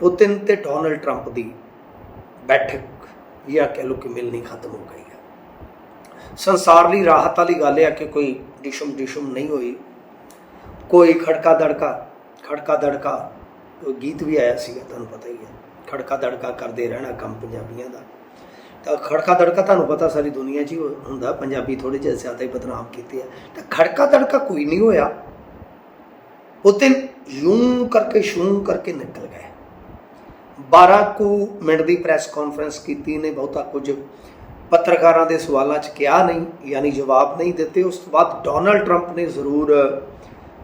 Putin ਤੇ Donald Trump ਦੀ ਬੈਠਕ ਜਾਂ ਕਹਿ ਲਓ ਕਿ ਮਿਲਣੀ ਖਤਮ ਹੋ ਗਈ ਹੈ ਸੰਸਾਰ ਲਈ ਰਾਹਤ ਵਾਲੀ ਗੱਲ ਹੈ ਕਿ ਕੋਈ ਡਿਸ਼ਮ ਡਿਸ਼ਮ ਨਹੀਂ ਹੋਈ ਕੋਈ ਖੜਕਾ ਦੜਕਾ ਖੜਕਾ ਦੜਕਾ ਉਹ ਗੀਤ ਵੀ ਆਇਆ ਸੀਗਾ ਤੁਹਾਨੂੰ ਪਤਾ ਹੀ ਹੈ ਖੜਕਾ ਦੜਕਾ ਕਰਦੇ ਰਹਿਣਾ ਕੰਮ ਪੰਜਾਬੀਆਂ ਦਾ ਤਾਂ ਖੜਕਾ ਦੜਕਾ ਤੁਹਾਨੂੰ ਪਤਾ ਸਾਰੀ ਦੁਨੀਆ 'ਚ ਹੀ ਹੁੰਦਾ ਪੰਜਾਬੀ ਥੋੜੇ ਜਿਹਾ ਜ਼ਿਆਦਾ ਹੀ ਬਦਨਾਮ ਕੀਤੇ ਆ ਤਾਂ ਖੜਕਾ ਦੜਕਾ ਕੋਈ ਨਹੀਂ ਹੋਇਆ ਪੁਤਿਨ ਯੂੰ ਕਰਕੇ ਸ਼ੂੰ ਕਰਕੇ ਨਿਕਲ ਗਏ 12 ਕੁ ਮਿੰਟ ਦੀ ਪ੍ਰੈਸ ਕਾਨਫਰੰਸ ਕੀਤੀ ਨੇ, ਬਹੁਤਾ ਕੁਝ ਪੱਤਰਕਾਰਾਂ ਦੇ ਸਵਾਲਾਂ 'ਚ ਕਿਹਾ ਨਹੀਂ, ਯਾਨੀ ਜਵਾਬ ਨਹੀਂ ਦਿੱਤੇ। ਉਸ ਤੋਂ ਬਾਅਦ ਡੋਨਲਡ ਟਰੰਪ ਨੇ ਜ਼ਰੂਰ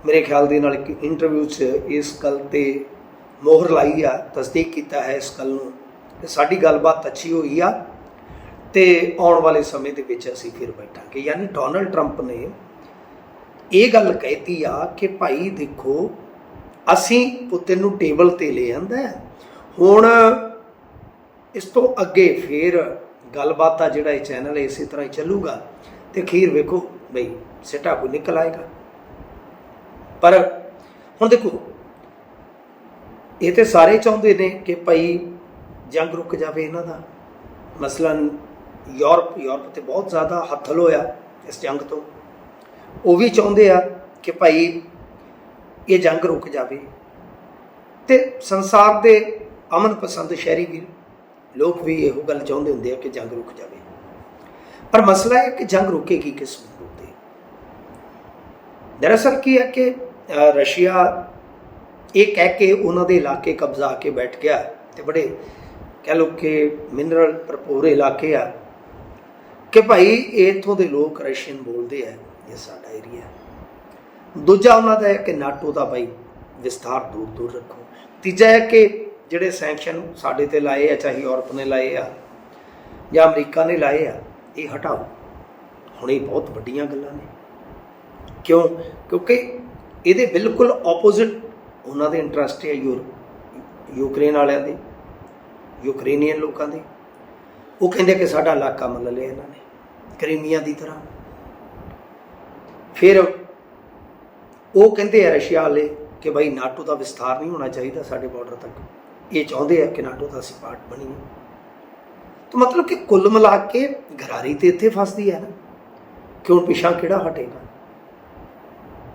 ਮੇਰੇ ਖਿਆਲ ਦੇ ਨਾਲ ਇੱਕ ਇੰਟਰਵਿਊ 'ਚ ਇਸ ਗੱਲ ਤੇ ਮੋਹਰ ਲਾਈ ਆ, ਤਸਦੀਕ ਕੀਤਾ ਹੈ ਇਸ ਗੱਲ ਨੂੰ। ਕਿ ਸਾਡੀ ਗੱਲਬਾਤ ਅੱਛੀ ਹੋਈ ਆ ਤੇ ਆਉਣ ਵਾਲੇ ਸਮੇਂ ਦੇ ਵਿੱਚ ਅਸੀਂ ਫਿਰ ਬੈਠਾਂਗੇ। ਯਾਨੀ ਡੋਨਲਡ ਟਰੰਪ ਨੇ ਇਹ ਗੱਲ ਕਹਿਤੀ ਆ ਕਿ ਭਾਈ ਦੇਖੋ, ਅਸੀਂ ਪੁੱਤਰ ਨੂੰ ਟੇਬਲ ਤੇ ਲੈ ਆਂਦਾ ਹੁਣ ਇਸ ਤੋਂ ਅੱਗੇ ਫੇਰ ਗੱਲਬਾਤ ਦਾ ਜਿਹੜਾ ਇਹ ਚੈਨਲ ਹੈ, ਇਸੇ ਤਰ੍ਹਾਂ ਹੀ ਚੱਲੂਗਾ। ਤੇ ਅਖੀਰ ਵੇਖੋ ਬਈ, ਸਿੱਟਾ ਕੋਈ ਨਿਕਲ ਆਏਗਾ। ਪਰ ਹੁਣ ਦੇਖੋ, ਇਹ ਤੇ ਸਾਰੇ ਚਾਹੁੰਦੇ ਨੇ ਕਿ ਭਾਈ ਜੰਗ ਰੁਕ ਜਾਵੇ ਇਹਨਾਂ ਦਾ। ਮਸਲਨ ਯੂਰਪ ਯੂਰਪ ਤੇ ਬਹੁਤ ਜ਼ਿਆਦਾ ਹੱਥਲ ਹੋਇਆ ਇਸ ਜੰਗ ਤੋਂ। ਉਹ ਵੀ ਚਾਹੁੰਦੇ ਆ ਕਿ ਭਾਈ ਇਹ ਜੰਗ ਰੁਕ ਜਾਵੇ। ਤੇ ਸੰਸਾਰ ਦੇ ਅਮਨ ਪਸੰਦ ਸ਼ਹਿਰੀ ਵੀ ਲੋਕ ਵੀ ਇਹੋ ਗੱਲ ਚਾਹੁੰਦੇ ਹੁੰਦੇ ਆ ਕਿ ਜੰਗ ਰੁਕ ਜਾਵੇ। ਪਰ ਮਸਲਾ ਹੈ ਕਿ ਜੰਗ ਰੁਕੇਗੀ ਕਿਸ ਮੁੱਦੇ ਤੇ? ਦਰਅਸਲ ਕੀ ਹੈ ਕਿ ਰਸ਼ੀਆ ਇਹ ਕਹਿ ਕੇ ਉਹਨਾਂ ਦੇ ਇਲਾਕੇ ਕਬਜ਼ਾ ਕੇ ਬੈਠ ਗਿਆ ਤੇ ਬੜੇ ਕਹਿ ਲੋ ਕਿ ਮਿਨਰਲ ਭਰਪੂਰ ਇਲਾਕੇ ਆ ਕਿ ਭਾਈ ਇਥੋਂ ਦੇ ਲੋਕ ਰਸ਼ੀਅਨ ਬੋਲਦੇ ਆ ਇਹ ਸਾਡਾ ਏਰੀਆ ਦੂਜਾ ਉਹਨਾਂ ਦਾ ਹੈ ਕਿ ਨਾਟੋ ਦਾ ਭਾਈ ਵਿਸਥਾਰ ਦੂਰ ਦੂਰ ਰੱਖੋ। ਤੀਜਾ ਹੈ ਕਿ ਜਿਹੜੇ ਸੈਂਕਸ਼ਨ ਸਾਡੇ ਤੇ ਲਾਏ ਆ, ਚਾਹੇ ਯੂਰਪ ਨੇ ਲਾਏ ਆ ਜਾਂ ਅਮਰੀਕਾ ਨੇ ਲਾਏ ਆ, ਇਹ ਹਟਾਓ। ਹੁਣ ਇਹ ਬਹੁਤ ਵੱਡੀਆਂ ਗੱਲਾਂ ਨੇ। ਕਿਉਂ? ਕਿਉਂਕਿ ਇਹਦੇ ਬਿਲਕੁਲ ਆਪੋਜ਼ਿਟ ਉਹਨਾਂ ਦੇ ਇੰਟਰਸਟ ਹੈ ਯੂਰ ਯੂਕਰੇਨ ਵਾਲਿਆਂ ਦੇ, ਯੂਕਰੇਨੀਅਨ ਲੋਕਾਂ ਦੇ। ਉਹ ਕਹਿੰਦੇ ਕਿ ਸਾਡਾ ਇਲਾਕਾ ਮੰਨ ਲਿਆ ਇਹਨਾਂ ਨੇ, ਕਰੀਮੀਆ ਦੀ ਤਰ੍ਹਾਂ। ਫਿਰ ਉਹ ਕਹਿੰਦੇ ਆ ਰਸ਼ੀਆ ਵਾਲੇ ਕਿ ਭਾਈ ਨਾਟੋ ਦਾ ਵਿਸਥਾਰ ਨਹੀਂ ਹੋਣਾ ਚਾਹੀਦਾ ਸਾਡੇ ਬਾਰਡਰ ਤੱਕ। ਇਹ ਚਾਹੁੰਦੇ ਆ ਕਿ ਨਾਟੋ ਦਾ ਅਸੀਂ ਪਾਰਟ ਬਣੀਏ ਤਾਂ ਮਤਲਬ ਕਿ ਕੁੱਲ ਮਿਲਾ ਕੇ ਘਰਾਰੀ ਤੇ ਇੱਥੇ ਫਸਦੀ ਹੈ ਨਾ ਕਿ ਹੁਣ ਪਿਛਾਂ ਕਿਹੜਾ ਹਟੇਗਾ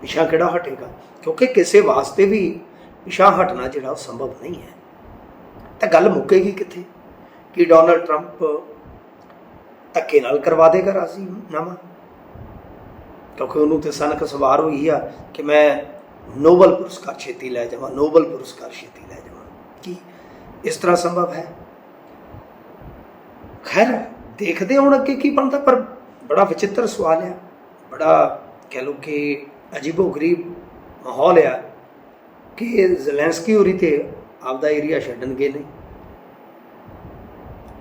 ਪਿਛਾਂ ਕਿਹੜਾ ਹਟੇਗਾ ਕਿਉਂਕਿ ਕਿਸੇ ਵਾਸਤੇ ਵੀ ਪਿਛਾਂ ਹਟਣਾ ਜਿਹੜਾ ਉਹ ਸੰਭਵ ਨਹੀਂ ਹੈ ਤਾਂ ਗੱਲ ਮੁੱਕੇਗੀ ਕਿੱਥੇ ਕਿ ਡੋਨਲਡ ਟਰੰਪ ਧੱਕੇ ਨਾਲ ਕਰਵਾ ਦੇਗਾ ਰਾਜ਼ੀ ਨਾਮਾ ਕਿਉਂਕਿ ਉਹਨੂੰ ਤੇ ਸਨਕ ਸਵਾਰ ਹੋਈ ਆ ਕਿ ਮੈਂ ਨੋਬਲ ਪੁਰਸਕਾਰ ਛੇਤੀ ਲੈ ਜਾਵਾਂ ਨੋਬਲ ਪੁਰਸਕਾਰ ਛੇਤੀ ਲੈ ਜਾਵਾਂ ਕੀ? ਇਸ ਤਰ੍ਹਾਂ ਸੰਭਵ ਹੈ? ਖੈਰ, ਦੇਖਦੇ ਹੁਣ ਅੱਗੇ ਕੀ ਬਣਦਾ, ਪਰ ਬੜਾ ਵਿਚਿੱਤਰ ਸਵਾਲ ਹੈ। ਬੜਾ ਕਹਿ ਲੋ ਕਿ ਅਜੀਬੋ ਗਰੀਬ ਮਾਹੌਲ ਆ ਕਿ ਜ਼ੈਲੈਂਸਕੀ ਹੋਰੀ ਤੇ ਆਪਦਾ ਏਰੀਆ ਛੱਡਣਗੇ ਨਹੀਂ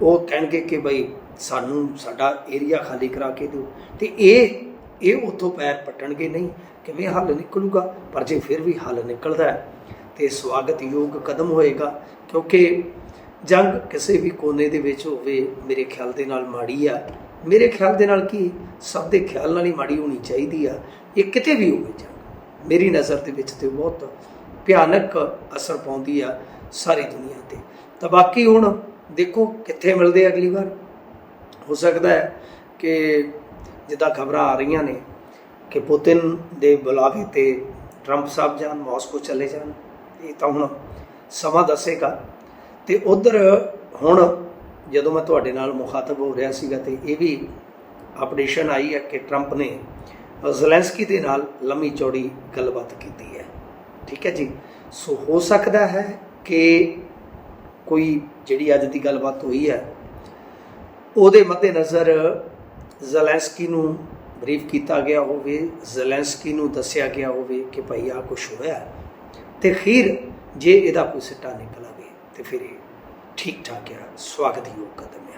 ਉਹ ਕਹਿਣਗੇ ਕਿ ਬਈ ਸਾਨੂੰ, ਸਾਡਾ ਏਰੀਆ ਖਾਲੀ ਕਰਾ ਕੇ ਦਿਓ। ਤੇ ਇਹ ਇਹ ਉੱਥੋਂ ਪੈਰ ਪਟਣਗੇ ਨਹੀਂ, ਕਿਵੇਂ ਹੱਲ ਨਿਕਲੂਗਾ? ਪਰ ਜੇ ਫਿਰ ਵੀ ਹੱਲ ਨਿਕਲਦਾ ਹੈ ਤੇ ਸਵਾਗਤਯੋਗ ਕਦਮ ਹੋਏਗਾ, ਕਿਉਂਕਿ ਜੰਗ ਕਿਸੇ ਵੀ ਕੋਨੇ ਦੇ ਵਿੱਚ ਹੋਵੇ, ਮੇਰੇ ਖਿਆਲ ਦੇ ਨਾਲ ਮਾੜੀ ਆ। ਮੇਰੇ ਖਿਆਲ ਦੇ ਨਾਲ ਕੀ? ਸਭ ਦੇ ਖਿਆਲ ਨਾਲ ਹੀ ਮਾੜੀ ਹੋਣੀ ਚਾਹੀਦੀ ਆ। ਇਹ ਕਿਤੇ ਵੀ ਹੋਵੇ ਜੰਗ, ਮੇਰੀ ਨਜ਼ਰ ਦੇ ਵਿੱਚ ਤੇ ਬਹੁਤ ਭਿਆਨਕ ਅਸਰ ਪਾਉਂਦੀ ਆ ਸਾਰੀ ਦੁਨੀਆ ਤੇ। ਤਾਂ ਬਾਕੀ ਹੁਣ ਦੇਖੋ ਕਿੱਥੇ ਮਿਲਦੇ ਅਗਲੀ ਵਾਰ। ਹੋ ਸਕਦਾ ਹੈ ਕਿ ਜਿੱਦਾਂ ਖਬਰਾਂ ਆ ਰਹੀਆਂ ਨੇ ਕਿ ਪੁਤਿਨ ਦੇ ਬੁਲਾਵੇ ਤੇ ਟਰੰਪ ਸਾਹਿਬ ਜਾਣ, ਮਾਸਕੋ ਚਲੇ ਜਾਣ। ਇਹ ਤਾਂ ਹੁਣ ਸਮਾਂ ਦੱਸੇਗਾ। ਤੇ ਉਧਰ ਹੁਣ ਜਦੋਂ ਮੈਂ ਤੁਹਾਡੇ ਨਾਲ ਮੁਖਾਤਬ ਹੋ ਰਿਹਾ ਸੀਗਾ ਤੇ ਇਹ ਵੀ ਅਪਡੇਸ਼ਨ ਆਈ ਹੈ ਕਿ ਟਰੰਪ ਨੇ ਜ਼ੈਲੈਂਸਕੀ ਦੇ ਨਾਲ ਲੰਮੀ ਚੌੜੀ ਗੱਲਬਾਤ ਕੀਤੀ ਹੈ। ਠੀਕ ਹੈ ਜੀ? ਸੋ ਹੋ ਸਕਦਾ ਹੈ ਕਿ ਕੋਈ ਜਿਹੜੀ ਅੱਜ ਦੀ ਗੱਲਬਾਤ ਹੋਈ ਹੈ, ਉਹਦੇ ਮੱਦੇਨਜ਼ਰ ਜ਼ੈਲੈਂਸਕੀ ਨੂੰ ਬਰੀਫ ਕੀਤਾ ਗਿਆ ਹੋਵੇ ਜ਼ੈਲੈਂਸਕੀ ਨੂੰ ਦੱਸਿਆ ਗਿਆ ਹੋਵੇ ਕਿ ਭਾਈ ਆ ਕੁਝ ਹੋਇਆ। ਤੇ ਖੀਰ ਜੇ ਇਹਦਾ ਕੋਈ ਸਿੱਟਾ ਨਿਕਲ ਆਵੇ ਤੇ ਫਿਰ ਇਹ ਠੀਕ ਠਾਕ ਆ ਸਵਾਗਤਯੋਗ ਕਦਮ ਹੈ